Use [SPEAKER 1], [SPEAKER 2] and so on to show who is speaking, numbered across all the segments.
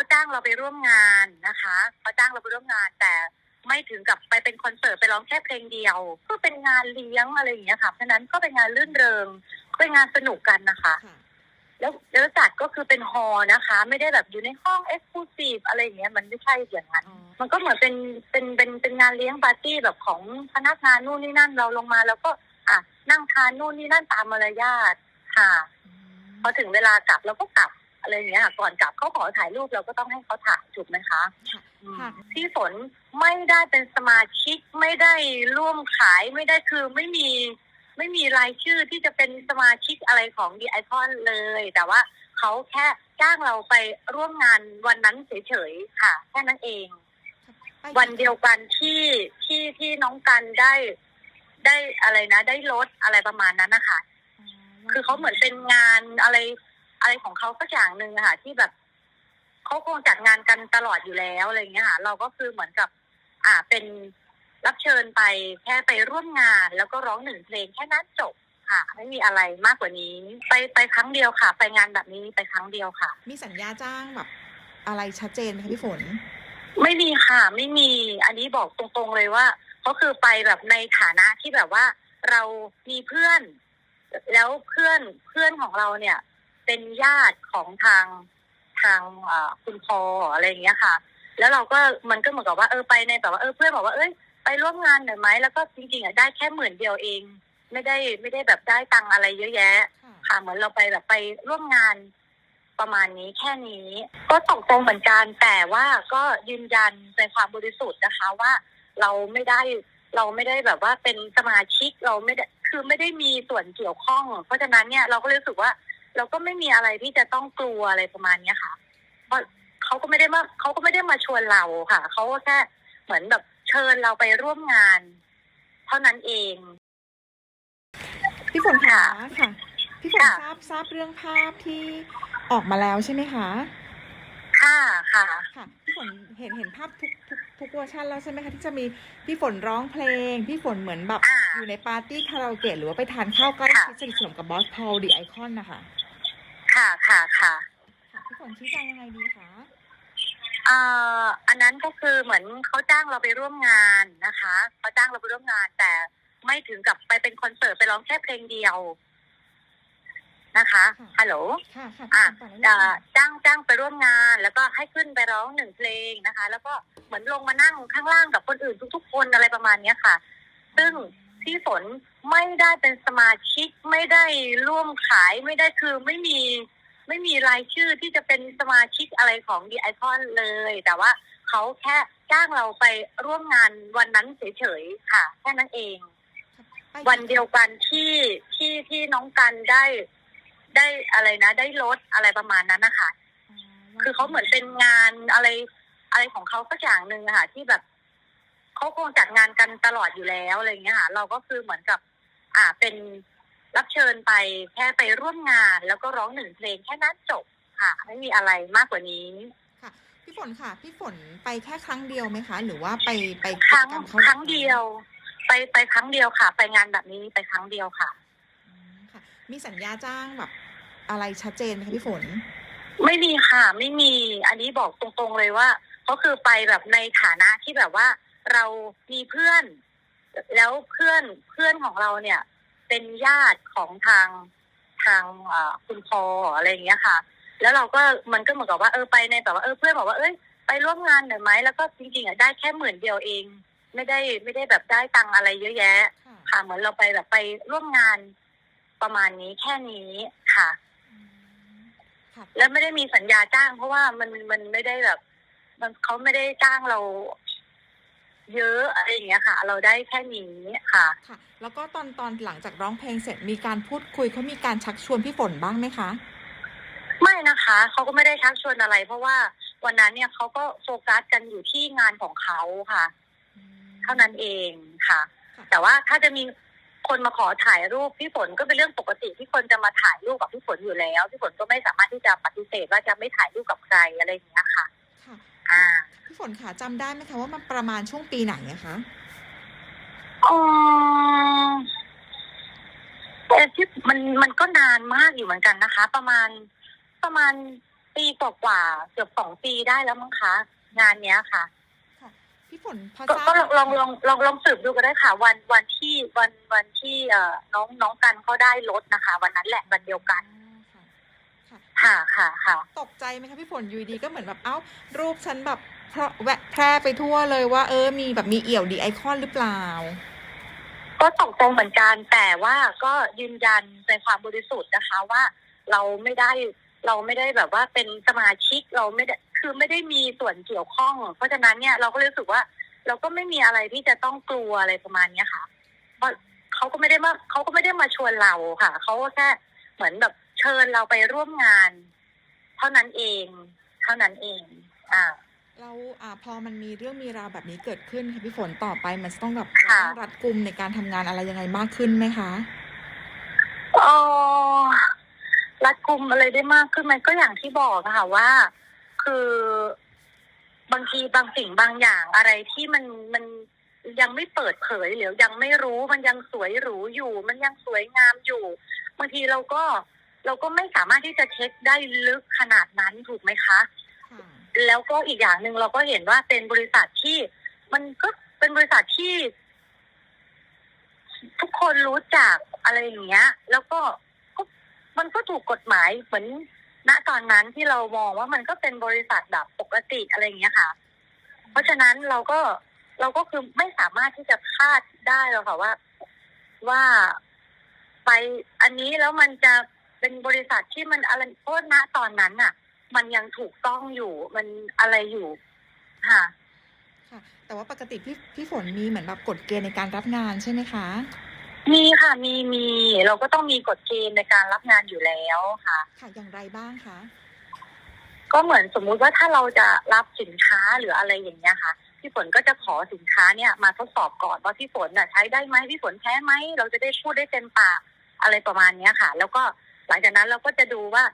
[SPEAKER 1] เขาจ้างเราไปร่วมงานนะคะเขาจ้างเราไปร่วมงาน แต่ไม่ถึงกับไปเป็นคอนเสิร์ตไปร้องแค่เพลงเดียว ก็เป็นงานเลี้ยงอะไรอย่างเงี้ยค่ะเพราะฉะนั้นก็เป็นงานรื่นเริงเป็นงานสนุกกันนะคะ
[SPEAKER 2] ค่ะ
[SPEAKER 1] แล้วแล้วจัดก็คือเป็นฮอลล์นะคะ ไม่ได้แบบอยู่ในห้องเอ็กซ์คลูซีฟอะไรอย่างเงี้ยมันไม่ใช่อย่างนั้น
[SPEAKER 2] อ๋อ
[SPEAKER 1] มันก็เหมือนเป็นเป็นเป็นเป็นงานเลี้ยงปาร์ตี้แบบของพนักงานนู่นนี่นั่นเราลงมาแล้วก็อะนั่งทานนู่นนี่นั่นตามมารยาทค่ะ
[SPEAKER 2] อืม
[SPEAKER 1] พอถึงเวลากลับเราก็กลับ อะไรอย่างเงี้ยค่ะก่อนกลับเขาขอถ่ายรูปเราก็ต้องให้เขาถ่ายถูกไหมคะ
[SPEAKER 2] ค่ะ
[SPEAKER 1] อืม
[SPEAKER 2] ค่ะ
[SPEAKER 1] พี่ฝนไม่ได้เป็นสมาชิกไม่ได้ร่วมขายไม่ได้คือไม่มีไม่มีรายชื่อที่จะเป็นสมาชิกอะไรของดีไอคอนเลย แต่ว่าเขาแค่จ้างเราไปร่วมงานวันนั้นเฉยๆค่ะ แค่นั้นเอง
[SPEAKER 2] ไป
[SPEAKER 1] วันเดียวกันที่ที่ที่น้องกันได้ได้อะไรนะ ได้ลดอะไรประมาณนั้นนะคะ
[SPEAKER 2] อ๋อ
[SPEAKER 1] คือเขาเหมือนเป็นงานอะไร อะไรของเขาสักอย่างหนึ่งอะค่ะ ที่แบบเขาคงจัดงานกันตลอดอยู่แล้วอะไรอย่างเงี้ยค่ะ เราก็คือเหมือนกับ อ่าเป็นรับเชิญไปแค่ไปร่วมงาน แล้วก็ร้องหนึ่งเพลงแค่นั้นจบค่ะ ไม่มีอะไรมากกว่านี้ ไปไปครั้งเดียวค่ะ ไปงานแบบนี้ไปครั้งเดียวค่ะ
[SPEAKER 2] มีสัญญาจ้างแบบ อะไรชัดเจนไหมคะพี่ฝน
[SPEAKER 1] ไม่มีค่ะ ไม่มีอันนี้บอกตรงๆเลยว่าเขาคือไปแบบในฐานะที่แบบว่า เรามีเพื่อน แล้วเพื่อนเพื่อนของเราเนี่ย เป็นญาติของทางทางคุณพออะไรอย่างเงี้ยค่ะ แล้วเราก็มันก็เหมือนกับว่าเออไปในแบบว่าเออเพื่อนบอกว่าเอ้ยไปร่วมงานหน่อยไหมแล้วก็จริงๆอะได้แค่หมื่นเดียวเอง ไม่ได้ไม่ได้แบบได้ตังอะไรเยอะแยะ
[SPEAKER 2] ค่ะ
[SPEAKER 1] ค่ะเหมือนเราไปแบบไปร่วมงานประมาณนี้แค่นี้ ก็ตกตรงเหมือนกันแต่ว่าก็ยืนยันในความบริสุทธิ์นะคะว่าเราไม่ได้เราไม่ได้แบบว่าเป็นสมาชิกเราไม่ได้คือไม่ได้มีส่วนเกี่ยวข้อง เพราะฉะนั้นเนี่ยเราก็รู้สึกว่า เราก็ไม่มีอะไรที่จะต้องกลัวอะไรประมาณเนี้ยค่ะ เพราะเขาก็ไม่ได้มาเขาก็ไม่ได้มาชวนเราค่ะเขาก็แค่เหมือนแบบเชิญเราไปร่วมงาน เท่านั้นเอง
[SPEAKER 2] พี่ฝนคะค่ะพี่ฝน
[SPEAKER 1] ค่ะ
[SPEAKER 2] ทราบทราบเรื่องภาพที่ออกมาแล้วใช่ไหมคะ
[SPEAKER 1] ค่ะค่ะ
[SPEAKER 2] ค่ะพี่ฝนเห็นเห็นภาพทุกทุกทุกเวอร์ชันแล้วใช่ไหมคะที่จะมีพี่ฝนร้องเพลง พี่ฝนเหมือนแบบ
[SPEAKER 1] อ่า
[SPEAKER 2] อยู่ในปาร์ตี้คาราโอเกะหรือว่าไปทานข้าวใกล้
[SPEAKER 1] ค่ะ
[SPEAKER 2] ชิดสนิทสนมกับบอสพอลดีไอคอนนะคะ
[SPEAKER 1] ค่ะ ค่ะค่ะ
[SPEAKER 2] ค่ะพี่ฝนชี้แจงยังไงดีคะ
[SPEAKER 1] เอ่ออันนั้นก็คือเหมือนเขาจ้างเราไปร่วมงานนะคะเขาจ้างเราไปร่วมงาน แต่ไม่ถึงกับไปเป็นคอนเสิร์ตไปร้องแค่เพลงเดียวนะคะฮัลโหล
[SPEAKER 2] ค่ะค่ะ
[SPEAKER 1] อะ
[SPEAKER 2] พี่ฝนต่อเลย
[SPEAKER 1] เอ่อ
[SPEAKER 2] ค่ะ
[SPEAKER 1] จ้างจ้างไปร่วมงาน แล้วก็ให้ขึ้นไปร้องหนึ่งเพลงนะคะ แล้วก็เหมือนลงมานั่งข้างล่างกับคนอื่นทุก ๆ คนอะไรประมาณเนี้ยค่ะ ซึ่ง พี่ฝนไม่ได้เป็นสมาชิกไม่ได้ร่วมขายไม่ได้คือไม่มี ไม่มีรายชื่อที่จะเป็นสมาชิกอะไรของดีไอคอนเลย แต่ว่าเขาแค่จ้างเราไปร่วมงานวันนั้นเฉยๆค่ะ แค่นั้นเอง
[SPEAKER 2] ไป
[SPEAKER 1] วันเดียวกันที่ที่ที่น้องกันได้ได้อะไรนะได้ลดอะไรประมาณนั้นนะคะ
[SPEAKER 2] อ๋อ
[SPEAKER 1] คือเขาเหมือนเป็นงานอะไรอะไรของเขาสักอย่างหนึ่งอะค่ะ ที่แบบเขาคงจัดงานกันตลอดอยู่แล้วอะไรอย่างเงี้ยค่ะ เราก็คือเหมือนกับ อ่าเป็น รับเชิญไปแค่ไปร่วมงาน แล้วก็ร้องหนึ่งเพลงแค่นั้นจบค่ะ ไม่มีอะไรมากกว่านี้
[SPEAKER 2] ค่ะพี่ฝนค่ะ พี่ฝนไปแค่ครั้งเดียวไหมคะ หรือว่าไปไป
[SPEAKER 1] ครั้ง
[SPEAKER 2] กิจกมขา
[SPEAKER 1] ครั้งเดียว ไปไปครั้งเดียวค่ะ ไปงานแบบนี้ไปครั้งเดียวค่ะ
[SPEAKER 2] อืมค่ะ มีสัญญาจ้างแบบ อะไรชัดเจนไหมคะพี่ฝน
[SPEAKER 1] ไม่มีค่ะ ไม่มี อันนี้บอกตรงๆเลยว่าก็คือไปแบบในฐานะที่แบบว่า เรามีเพื่อน แล้วเพื่อนเพื่อนของเราเนี่ย เป็นญาติของทางทางเอ่อคุณพออะไรอย่างเงี้ยค่ะ แล้วเราก็มันก็เหมือนกับว่าเออไปในแบบว่าเออเพื่อนบอกว่าเอ้ยไปร่วมงานหน่อยไหมแล้วก็จริงๆอะได้แค่หมื่นเดียวเอง ไม่ได้ไม่ได้แบบได้ตังค์อะไรเยอะแยะ
[SPEAKER 2] ค่ะ
[SPEAKER 1] ค่ะ เหมือนเราไปแบบไปร่วมงานประมาณนี้แค่นี้ค่ะ
[SPEAKER 2] อืมค่ะ
[SPEAKER 1] แล้วไม่ได้มีสัญญาจ้าง เพราะว่ามันมันไม่ได้แบบ มันเขาไม่ได้จ้างเรา เยอะอะไรอย่างเงี้ยค่ะ เราได้แค่นี้ค่ะ
[SPEAKER 2] ค่ะ แล้วก็ตอนตอนหลังจากร้องเพลงเสร็จมีการพูดคุยเขามีการชักชวนพี่ฝนบ้างไหมคะ
[SPEAKER 1] ไม่นะคะเขาก็ไม่ได้ชักชวนอะไร เพราะว่าวันนั้นเนี่ยเขาก็โฟกัสกันอยู่ที่งานของเขาค่ะ
[SPEAKER 2] อืม
[SPEAKER 1] เท่านั้นเองค่ะ
[SPEAKER 2] ค่ะ
[SPEAKER 1] แต่ว่าถ้าจะมีคนมาขอถ่ายรูปพี่ฝนก็เป็นเรื่องปกติที่คนจะมาถ่ายรูปกับพี่ฝนอยู่แล้วพี่ฝนก็ไม่สามารถที่จะปฏิเสธว่าจะไม่ถ่ายรูปกับใครอะไรอย่างเงี้ยค่ะ
[SPEAKER 2] ค่ะ
[SPEAKER 1] อ่า
[SPEAKER 2] พี่ฝนค่ะจำได้ไหมคะว่ามันประมาณช่วงปีไหนอะคะ
[SPEAKER 1] อ๋อแต่ที่มันมันก็นานมากอยู่เหมือนกันนะคะ ประมาณประมาณปีกว่าๆเกือบสองปีได้แล้วมั้งคะ งานเนี้ยค่ะ
[SPEAKER 2] ค่ะพี่ฝนพอ
[SPEAKER 1] ก็
[SPEAKER 2] ทราบ
[SPEAKER 1] ก็ลองลองลองลองลองสืบดูก็ได้ค่ะ วันวันที่วันวันที่เอ่อน้องน้องกันเขาได้รถนะคะ วันนั้นแหละวันเดียวกัน
[SPEAKER 2] อ๋อ ค่ะค่ะ
[SPEAKER 1] ค่ะค่ะค่ะ
[SPEAKER 2] ตกใจไหมคะพี่ฝนอยูดีๆก็เหมือนแบบเอ้า รูปฉันแบบเพราะแวะแพร่ไปทั่วเลยว่า เออมีแบบมีเอี่ยวดีไอคอนหรือเปล่า
[SPEAKER 1] ก็ตกใจเหมือนกันแต่ว่าก็ยืนยันในความบริสุทธิ์นะคะว่าเราไม่ได้เราไม่ได้แบบว่าเป็นสมาชิกเราไม่ได้คือไม่ได้มีส่วนเกี่ยวข้อง เพราะฉะนั้นเนี่ยเราก็เลยรู้สึกว่า เราก็ไม่มีอะไรที่จะต้องกลัวอะไรประมาณเนี้ยค่ะ เพราะเขาก็ไม่ได้มาเขาก็ไม่ได้มาชวนเราค่ะเขาก็แค่เหมือนแบบ เชิญเราไปร่วมงาน เท่านั้นเอง เท่านั้นเอง อ่า
[SPEAKER 2] เราอ่าพอมันมีเรื่องมีราวแบบนี้เกิดขึ้นค่ะพี่ฝนต่อไปมันจะต้องแบบ
[SPEAKER 1] ค่ะ
[SPEAKER 2] ต้องรัดกุมในการทำงานอะไรยังไงมากขึ้นไหมคะ
[SPEAKER 1] เออรัดกุมอะไรได้มากขึ้นไหมก็อย่างที่บอกนะคะว่า คือบางทีบางสิ่งบางอย่างอะไรที่มันมันยังไม่เปิดเผยหรือยังไม่รู้มันยังสวยหรูอยู่ มันยังสวยงามอยู่บางทีเราก็ เราก็ไม่สามารถที่จะเช็คได้ลึกขนาดนั้นถูกไหมคะ
[SPEAKER 2] ค่ะ
[SPEAKER 1] แล้วก็อีกอย่างหนึ่งเราก็เห็นว่าเป็นบริษัทที่ มันก็เป็นบริษัทที่ ทุกคนรู้จักอะไรอย่างเงี้ย แล้วก็ก็มันก็ถูกกฎหมายเหมือนณตอนนั้นที่เรามองว่ามันก็เป็นบริษัทแบบปกติอะไรอย่างเงี้ยค่ะ เพราะฉะนั้นเราก็เราก็คือไม่สามารถที่จะคาดได้หรอกค่ะว่าว่าไปอันนี้แล้วมันจะ เป็นบริษัทที่มันอะไรเพราะณตอนนั้นน่ะ มันยังถูกต้องอยู่มันอะไรอยู่ค่ะ
[SPEAKER 2] ค่ะ แต่ว่าปกติพี่พี่ฝนมีเหมือนแบบกฎเกณฑ์ในการรับงานใช่ไหมคะ
[SPEAKER 1] มีค่ะมีมีเราก็ต้องมีกฎเกณฑ์ในการรับงานอยู่แล้วค่ะ
[SPEAKER 2] ค่ะอย่างไรบ้างคะ
[SPEAKER 1] ก็เหมือนสมมุติว่าถ้าเราจะรับสินค้าหรืออะไรอย่างเงี้ยค่ะ พี่ฝนก็จะขอสินค้าเนี่ยมาทดสอบก่อนว่าพี่ฝนน่ะใช้ได้ไหมพี่ฝนแพ้ไหมเราจะได้พูดได้เต็มปากอะไรประมาณเนี้ยค่ะ แล้วก็ หลังจากนั้นเราก็จะดูว่า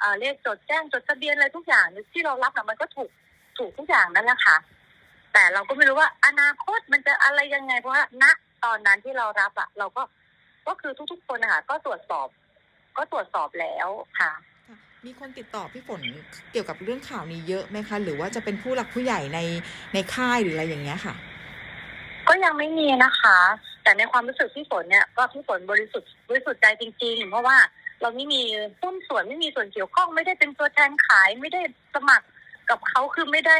[SPEAKER 1] เอ่อเลขจดแจ้งจดทะเบียนอะไรทุกอย่างที่เรารับน่ะมันก็ถูกถูกทุกอย่างนั่นแหละค่ะ แต่เราก็ไม่รู้ว่าอนาคตมันจะอะไรยังไงเพราะว่าณตอนนั้นที่เรารับอะเราก็ก็คือทุก ๆ คนนะคะก็ตรวจสอบ ก็ตรวจสอบแล้วค่ะ
[SPEAKER 2] ค่ะมีคนติดต่อพี่ฝนเกี่ยวกับเรื่องข่าวนี้เยอะไหมคะ หรือว่าจะเป็นผู้หลักผู้ใหญ่ในในค่ายหรืออะไรอย่างเงี้ยค่ะ
[SPEAKER 1] ก็ยังไม่มีนะคะ แต่ในความรู้สึกพี่ฝนเนี่ยก็พี่ฝนบริสุทธิ์บริสุทธิ์ใจจริง ๆ เพราะว่า เราไม่มีหุ้นส่วนไม่มีส่วนเกี่ยวข้องไม่ได้เป็นตัวแทนขายไม่ได้สมัครกับเขาคือไม่ได้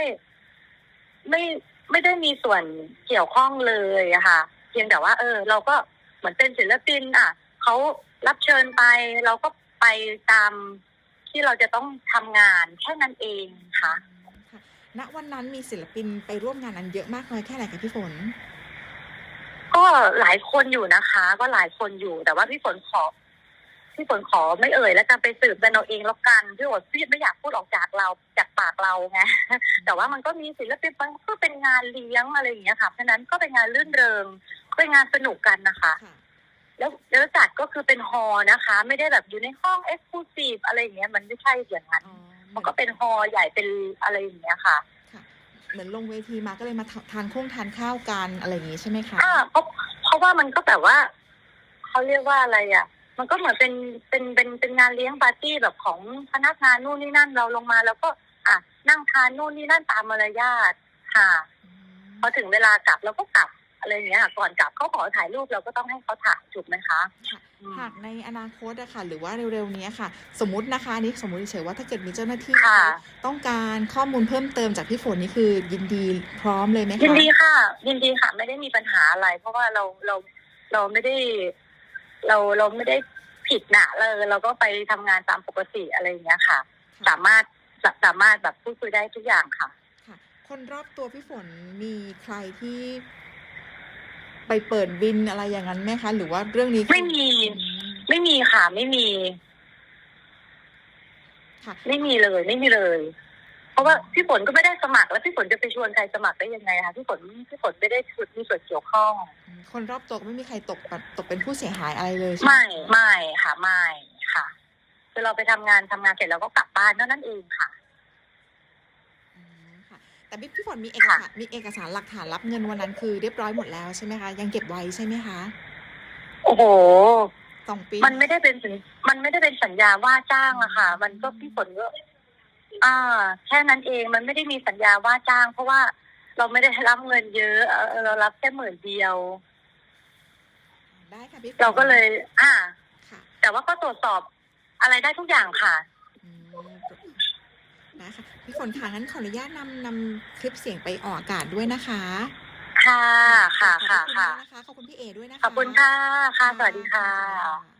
[SPEAKER 1] ไม่ไม่ได้มีส่วนเกี่ยวข้องเลยอะค่ะ เพียงแต่ว่า เออ เราก็เหมือนเป็นศิลปิน อะเขารับเชิญไป เราก็ไปตามที่เราจะต้องทำงานแค่นั้นเองค่ะ
[SPEAKER 2] ค่ะณวันนั้นมีศิลปินไปร่วมงานนั้นเยอะมากน้อยแค่ไหนคะพี่ฝน
[SPEAKER 1] ก็หลายคนอยู่นะคะ ก็หลายคนอยู่แต่ว่าพี่ฝนขอ พี่ฝนขอไม่เอ่ย แล้วกันไปสืบกันเอาเองแล้วกันพี่ฝนพี่ไม่อยากพูดออกจากเราจากปากเราไงแต่ว่ามันก็มีศิลปินมันก็เป็นงานเลี้ยงอะไรอย่างเงี้ยค่ะเพราะฉะนั้นก็เป็นงานรื่นเริงเป็นงานสนุกกันนะคะ
[SPEAKER 2] ค่ะ
[SPEAKER 1] แล้วแล้วจัดก็คือเป็นฮอลล์นะคะ ไม่ได้แบบอยู่ในห้องเอ็กซ์คลูซีฟอะไรอย่างเงี้ยมันไม่ใช่อย่างนั้น
[SPEAKER 2] อ๋อ
[SPEAKER 1] มันก็เป็นฮอลล์ใหญ่เป็นอะไรอย่างเงี้ยค่ะ
[SPEAKER 2] ค่ะเหมือนลงเวทีมาก็เลยมาทาทานข้งทานข้าวกันอะไรอย่างงี้ใช่ไหมคะ
[SPEAKER 1] อ่าเพราะเพราะว่ามันก็แบบว่าเขาเรียกว่าอะไรอะ มันก็เหมือนเป็นเป็นเป็นเป็นงานเลี้ยงปาร์ตี้แบบของพนักงานนู่นนี่นั่นเราลงมา แล้วก็อะนั่งทานนู่นนี่นั่นตามมารยาทค่ะ
[SPEAKER 2] อืม
[SPEAKER 1] พอถึงเวลากลับเราก็กลับอะไรอย่างเงี้ยค่ะก่อนกลับเขาขอถ่ายรูปเราก็ต้องให้เขาถ่ายถูกไหมคะ
[SPEAKER 2] ค่ะ
[SPEAKER 1] อืม
[SPEAKER 2] หากในอนาคตอะค่ะหรือว่าเร็วๆนี้ค่ะ สมมตินะคะอันนี้สมมติเฉยๆว่าถ้าเกิดมีเจ้าหน้าที่
[SPEAKER 1] ค่ะ
[SPEAKER 2] ต้องการข้อมูลเพิ่มเติมจากพี่ฝนนี่คือยินดีพร้อมเลยไหมคะ
[SPEAKER 1] ยินดีค่ะ ยินดีค่ะไม่ได้มีปัญหาอะไร เพราะว่าเราเราเราไม่ได้ เราเราไม่ได้ผิดนะเราเราก็ไปทำงานตามปกติอะไรอย่างเงี้ยค่ะ
[SPEAKER 2] ค่ะ
[SPEAKER 1] สามารถสามารถแบบพูดคุยได้ทุกอย่างค่ะ
[SPEAKER 2] ค่ะ คนรอบตัวพี่ฝนมีใครที่ ไปเปิดบินอะไรอย่างนั้นไหมคะ หรือว่าเรื่องนี้คือ
[SPEAKER 1] ไม่มี
[SPEAKER 2] อืม
[SPEAKER 1] ไม่มีค่ะ ไม่มี
[SPEAKER 2] ค่ะ
[SPEAKER 1] ไม่มีเลย ไม่มีเลย เพราะว่าพี่ฝนก็ไม่ได้สมัคร แล้วพี่ฝนจะไปชวนใครสมัครได้ยังไงคะพี่ฝนพี่ฝนไม่ได้มีส่วนเกี่ยวข้อง
[SPEAKER 2] คนรอบตัวก็ไม่มีใครตกแบบตกเป็นผู้เสียหายอะไรเลยใช่ไหม
[SPEAKER 1] ไม่ไม่ค่ะไม่ค่ะคือเราไปทำงานทำงานเสร็จแล้วก็กลับบ้านเท่านั้นเองค่ะ
[SPEAKER 2] อืมค่ะแต่พี่พี่ฝนมีเอกสาร
[SPEAKER 1] ค่ะ
[SPEAKER 2] มีเอกสารหลักฐานรับเงินวันนั้นคือเรียบร้อยหมดแล้วใช่ไหมคะยังเก็บไว้ใช่ไหมคะ
[SPEAKER 1] โอ้โห
[SPEAKER 2] สองปี
[SPEAKER 1] มันไม่ได้เป็นสัญมันไม่ได้เป็นสัญญาว่าจ้างอะค่ะ มันก็พี่ฝนก็ อ่า แค่นั้นเองมันไม่ได้มีสัญญาว่าจ้าง เพราะว่าเราไม่ได้รับเงินเยอะเออเรารับแค่หมื่นเดียว
[SPEAKER 2] ได้ค่ะพี่ฝน
[SPEAKER 1] เราก็เลย อ่า
[SPEAKER 2] ค่ะ
[SPEAKER 1] แต่ว่าก็ตรวจสอบอะไรได้ทุกอย่างค่ะ
[SPEAKER 2] อืมนะคะพี่ฝนค่ะงั้นขออนุญาตนำนำคลิปเสียงไปออกอากาศด้วยนะคะ
[SPEAKER 1] ค่ะ ค่ะ
[SPEAKER 2] ขอบ
[SPEAKER 1] ค่ะ
[SPEAKER 2] ณ
[SPEAKER 1] ค่ะ
[SPEAKER 2] มากนะคะขอบคุณพี่เอด้วยนะคะ
[SPEAKER 1] ขอบคุณค่ะ ค่ะ สวัสดีค่ะ